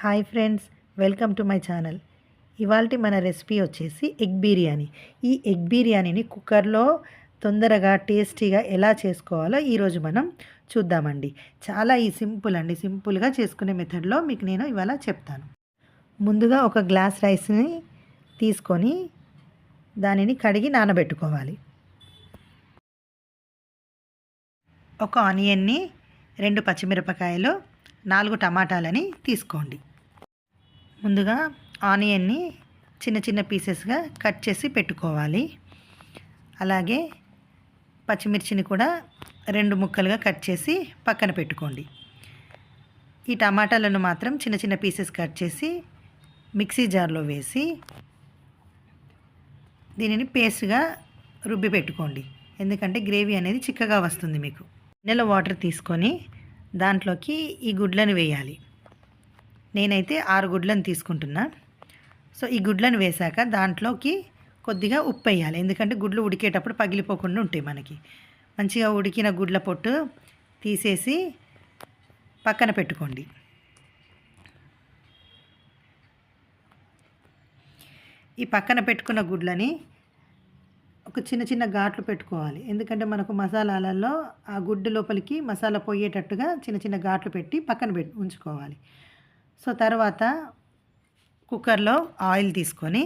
Hi friends welcome to my channel. ఇవాళ మన recipe వచ్చేసి ఎగ్ బిర్యానీ. ఈ ఎగ్ బిర్యానీని కుక్కర్లో తొందరగా టేస్టీగా ఎలా చేసుకోవాలో ఈరోజు మనం చూద్దామండి. చాలా ఈ సింపుల్ అండి సింపుల్గా చేసుకునే మెథడ్లో మీకు నేను ఇవాళ చెప్తాను. ముందుగా ఒక గ్లాస్ రైస్ని తీసుకొని దానిని కడిగి నానబెట్టుకోవాలి. ఒక ఆనియన్ని రెండు పచ్చిమిరపకాయలు నాలుగు టమాటాలని తీసుకోండి. ముందుగా ఆనియన్ని చిన్న చిన్న పీసెస్గా కట్ చేసి పెట్టుకోవాలి. అలాగే పచ్చిమిర్చిని కూడా రెండు ముక్కలుగా కట్ చేసి పక్కన పెట్టుకోండి. ఈ టమాటాలను మాత్రం చిన్న చిన్న పీసెస్ కట్ చేసి మిక్సీ జార్లో వేసి దీనిని పేస్ట్గా రుబ్బి పెట్టుకోండి. ఎందుకంటే గ్రేవీ అనేది చిక్కగా వస్తుంది మీకు. నెల వాటర్ తీసుకొని దాంట్లోకి ఈ గుడ్లను వేయాలి. నేనైతే ఆరు గుడ్లను తీసుకుంటున్నా. సో ఈ గుడ్లను వేశాక దాంట్లోకి కొద్దిగా ఉప్పు వేయాలి. ఎందుకంటే గుడ్లు ఉడికేటప్పుడు పగిలిపోకుండా ఉంటాయి మనకి. మంచిగా ఉడికిన గుడ్ల పొట్టు తీసేసి పక్కన పెట్టుకోండి. ఈ పక్కన పెట్టుకున్న గుడ్లని ఒక చిన్న చిన్న ఘాట్లు పెట్టుకోవాలి. ఎందుకంటే మనకు మసాలాలలో ఆ గుడ్డు లోపలికి మసాలా పోయేటట్టుగా చిన్న చిన్న ఘాట్లు పెట్టి పక్కన పెట్టి ఉంచుకోవాలి. సో తర్వాత కుక్కర్లో ఆయిల్ తీసుకొని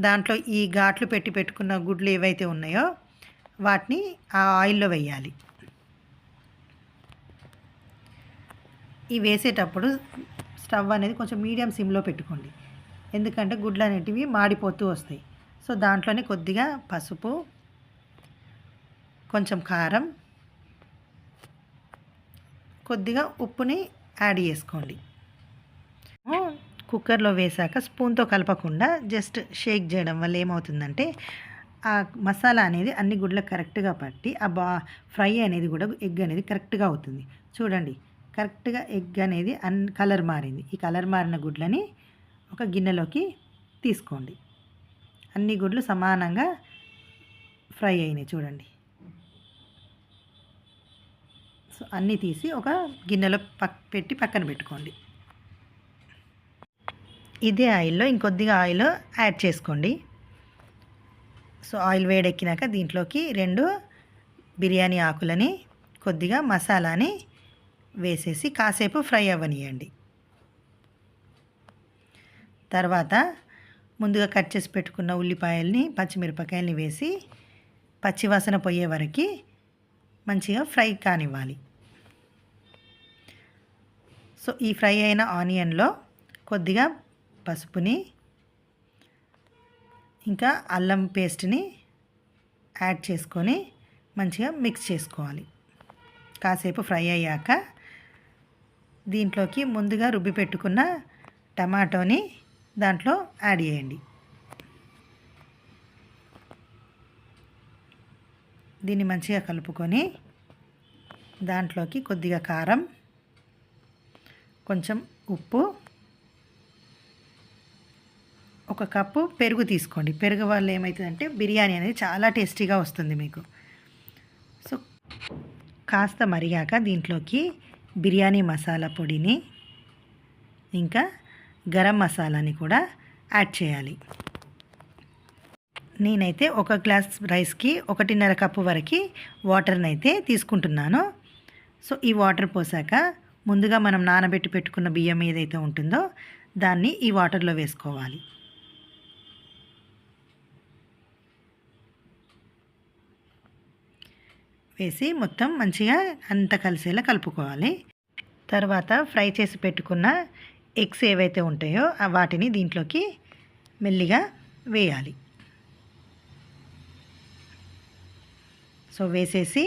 దాంట్లో ఈ ఘాట్లు పెట్టి పెట్టుకున్న గుడ్లు ఏవైతే ఉన్నాయో వాటిని ఆ ఆయిల్లో వేయాలి. ఈ వేసేటప్పుడు స్టవ్ అనేది కొంచెం మీడియం సిమ్లో పెట్టుకోండి. ఎందుకంటే గుడ్లు అనేటివి మాడిపోతూ వస్తాయి. సో దాంట్లోనే కొద్దిగా పసుపు కొంచెం కారం కొద్దిగా ఉప్పుని యాడ్ చేసుకోండి. కుక్కర్లో వేసాక స్పూన్తో కలపకుండా జస్ట్ షేక్ చేయడం వల్ల ఏమవుతుందంటే ఆ మసాలా అనేది అన్ని గుడ్లకు కరెక్ట్గా పట్టి ఆ బా ఫ్రై అనేది కూడా ఎగ్ అనేది కరెక్ట్గా అవుతుంది. చూడండి కరెక్ట్గా ఎగ్ అనేది అన్ కలర్ మారింది. ఈ కలర్ మారిన గుడ్లని ఒక గిన్నెలోకి తీసుకోండి. అన్ని గుడ్లు సమానంగా ఫ్రై అయినాయి చూడండి. సో అన్నీ తీసి ఒక గిన్నెలో పక్ పెట్టి పక్కన పెట్టుకోండి. ఇదే ఆయిల్లో ఇంకొద్దిగా ఆయిల్ యాడ్ చేసుకోండి. సో ఆయిల్ వేడెక్కినాక దీంట్లోకి రెండు బిర్యానీ ఆకులని కొద్దిగా మసాలాని వేసేసి కాసేపు ఫ్రై అవ్వనియండి తర్వాత ముందుగా కట్ చేసి పెట్టుకున్న ఉల్లిపాయల్ని పచ్చిమిరపకాయల్ని వేసి పచ్చివాసన పోయే వరకు మంచిగా ఫ్రై కానివ్వాలి. సో ఈ ఫ్రై అయిన ఆనియన్లో కొద్దిగా పసుపుని ఇంకా అల్లం పేస్ట్ని యాడ్ చేసుకొని మంచిగా మిక్స్ చేసుకోవాలి. కాసేపు ఫ్రై అయ్యాక దీంట్లోకి ముందుగా రుబ్బి పెట్టుకున్న టమాటోని దాంట్లో యాడ్ చేయండి. దీన్ని మంచిగా కలుపుకొని దాంట్లోకి కొద్దిగా కారం కొంచెం ఉప్పు ఒక కప్పు పెరుగు తీసుకోండి. పెరుగు వల్ల ఏమవుతుందంటే బిర్యానీ అనేది చాలా టేస్టీగా వస్తుంది మీకు. సో కాస్త మరిగాక దీంట్లోకి బిర్యానీ మసాలా పొడిని ఇంకా గరం మసాలాని కూడా యాడ్ చేయాలి. నేనైతే ఒక గ్లాస్ రైస్కి ఒకటిన్నర కప్పు వరకు వాటర్ని అయితే తీసుకుంటున్నాను. సో ఈ వాటర్ పోసాక ముందుగా మనం నానబెట్టి పెట్టుకున్న బియ్యం ఏదైతే ఉంటుందో దాన్ని ఈ వాటర్లో వేసుకోవాలి. వేసి మొత్తం మంచిగా అంత కలిసేలా కలుపుకోవాలి. తర్వాత ఫ్రై చేసి పెట్టుకున్న ఎగ్స్ ఏవైతే ఉంటాయో వాటిని దీంట్లోకి మెల్లిగా వేయాలి. సో వేసేసి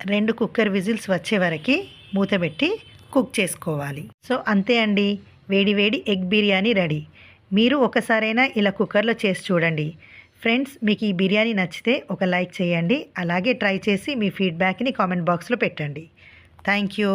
రెండు కుక్కర్ విజిల్స్ వచ్చే వరకు మూత పెట్టి కుక్ చేసుకోవాలి. సో అంతే అండి. వేడి వేడి ఎగ్ బిర్యానీ రెడీ. మీరు ఒకసారైనా ఇలా కుక్కర్లో చేసి చూడండి. ఫ్రెండ్స్ మీకు ఈ బిర్యానీ నచ్చితే ఒక లైక్ చేయండి. అలాగే ట్రై చేసి మీ ఫీడ్బ్యాక్ని కామెంట్ బాక్స్లో పెట్టండి. Thank you.